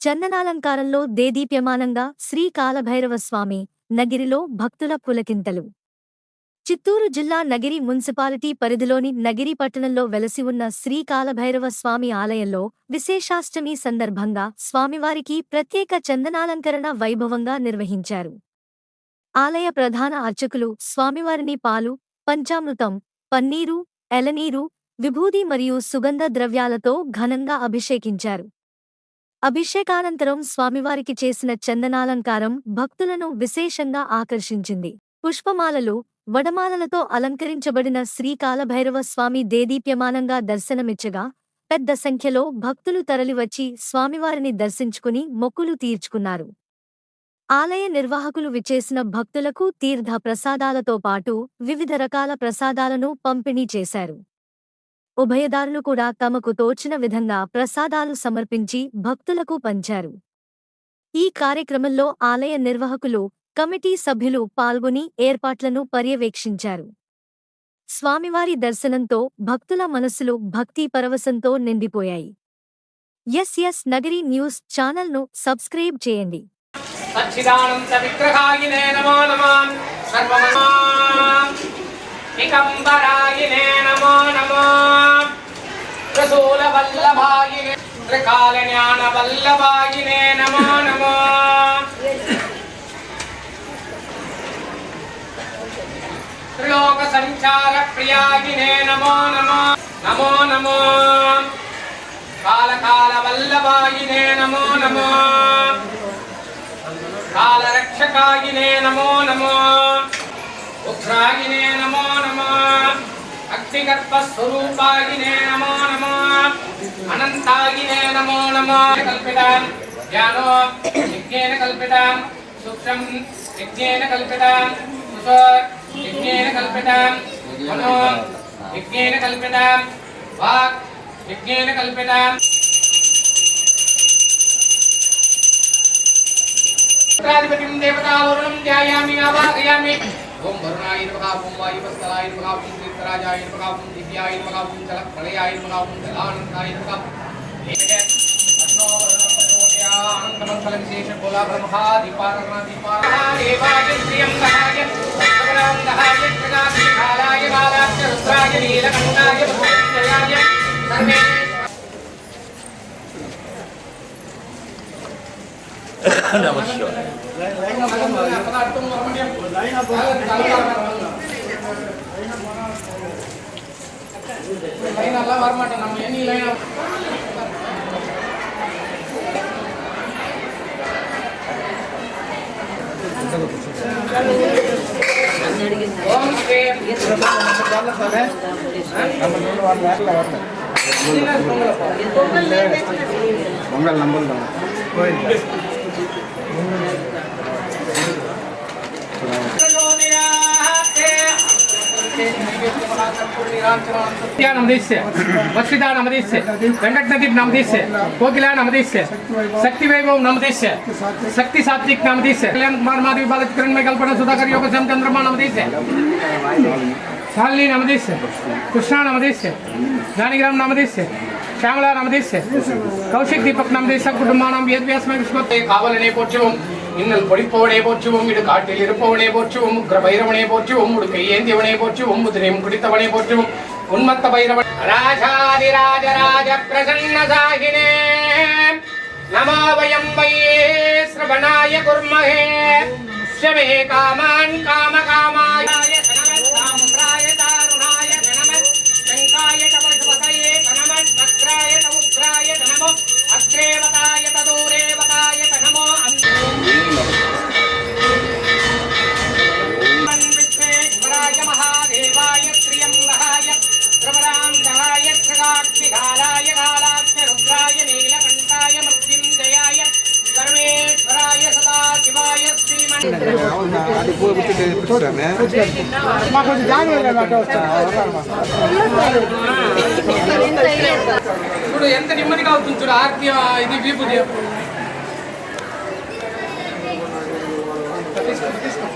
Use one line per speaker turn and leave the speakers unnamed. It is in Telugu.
చందనాలంకారంలో దేదీప్యమానంగా శ్రీ స్వామి నగిరిలో భక్తుల పులకింతలు. చిత్తూరు జిల్లా నగిరి మున్సిపాలిటీ పరిధిలోని నగిరి పట్టణంలో వెలసి ఉన్న శ్రీ స్వామి ఆలయంలో విశేషాష్టమి సందర్భంగా స్వామివారికి ప్రత్యేక చందనాలంకరణ వైభవంగా నిర్వహించారు. ఆలయ ప్రధాన అర్చకులు స్వామివారిని పాలు పంచామృతం పన్నీరు ఎలనీరు విభూది మరియు సుగంధ ద్రవ్యాలతో ఘనంగా అభిషేకించారు. అభిషేకానంతరం స్వామివారికి చేసిన చందనాలంకారం భక్తులను విశేషంగా ఆకర్షించింది. పుష్పమాలలు వడమాలలతో అలంకరించబడిన శ్రీకాలభైరవ స్వామి దేదీప్యమానంగా దర్శనమిచ్చగా పెద్ద సంఖ్యలో భక్తులు తరలివచ్చి స్వామివారిని దర్శించుకుని మొక్కులు తీర్చుకున్నారు. ఆలయ నిర్వాహకులు విచేసిన భక్తులకు తీర్థ ప్రసాదాలతో పాటు వివిధ రకాల ప్రసాదాలను పంపిణీ చేశారు. ఉభయదారులు కూడా తమకు తోచిన విధంగా ప్రసాదాలు సమర్పించి భక్తులకు పంచారు. ఈ కార్యక్రమంలో ఆలయ నిర్వాహకులు కమిటీ సభ్యులు పాల్గొని ఏర్పాట్లను పర్యవేక్షించారు. స్వామివారి దర్శనంతో భక్తుల మనస్సులు భక్తి పరవశంతో నిండిపోయాయి. ఎస్ ఎస్ నగరి న్యూస్ ఛానల్ను సబ్స్క్రైబ్ చేయండి.
సచ్చిదానంద విగ్రహాయినే నమో నమో. సర్వమా నికంబరాయినే నమో నమో. రసూల వల్లభాయినే త్రికాల జ్ఞాన వల్లభాయినే నమో నమో. త్రిలోక సంచార ప్రియాగినే నమో నమో. నమో నమో. కాలకాల వల్లభాయినే నమో నమో. కాలరక్షకాయినే నమో నమో. ఉగ్రాగినే నమో నమో అగ్నిగర్భ స్వరూపాయినే నమో నమో అనంతాగినే నమో నమో కల్పితాం జ్ఞానో యజ్ఞేన కల్పితాం సూక్ష్మం యజ్ఞేన కల్పితాం సుసోర్ యజ్ఞేన కల్పితాం మనో యజ్ఞేన కల్పితాం వాక్ యజ్ఞేన కల్పితాం పుత్రాధిపతిం దేవతావరుణం ధ్యాయామి ఆవాహయామి ஓம் வருணாய நமகா ஓம் வாயுபஸ்தலாய நமகா ஓம் தீர்த்தராஜாய நமகா ஓம் திவ்யாய நமகா ஓம் ஜல பிரளயாய நமகா ஓம் ஜலானந்தாய நமகா. ஆனந்தமங்கல விசேஷ கோலாபல மகா தீபாரணா தீபாரணா தேவாய ஸ்ரீயம் நமஸ்கார் லைனெல்லாம் வரமாட்டேன் நம்ம நம்ம
பொங்கல் நம்பர் தான். கோயில்
வஸ்விதா நமதீஸ் வெங்கட் நதீப் நமதீஸ் கோகிலா நமதீஸ் சக்தி வைபவ் நமதீஸ் சக்தி சாத்விக் நமதீஸ் கல்யாண் குமார் மாதவி பாலச்சந்திரன் மே கல்பனா சுதாகர் யோக சம் சந்திரமா நமதீஸ் शालिनी नमदिश कृष्णा नमदिश ज्ञानीग्राम नमदिश శ్యామల నమదీసే కౌశిక్ దీపక్ నమదీస కుటుంబానం వేద్వ్యాసమే విష్ణుతే కావలనే పోర్చువం இன்னல் பொடிப்பவனே போற்றுவோம் இடு காட்டில் இருப்பவனே போற்றுவோம் உக்ர பைரவனே போற்றுவோம் உடு கையேந்தியவனே போற்றுவோம் முதிரையும் குடித்தவனே போற்றுவோம் உன்மத்த பைரவன் ராஜாதிராஜ ராஜ பிரசன்ன சாகினே నమో వయం వై శ్రవణాయ కుర్మహే శమే కామాన్ కామ
మాకు కొంచెం జాగ్రత్తగా
ఇప్పుడు ఎంత నెమ్మదిగా అవుతుంది చూడు ఆర్తి ఇది తీసుకో, తీసుకో.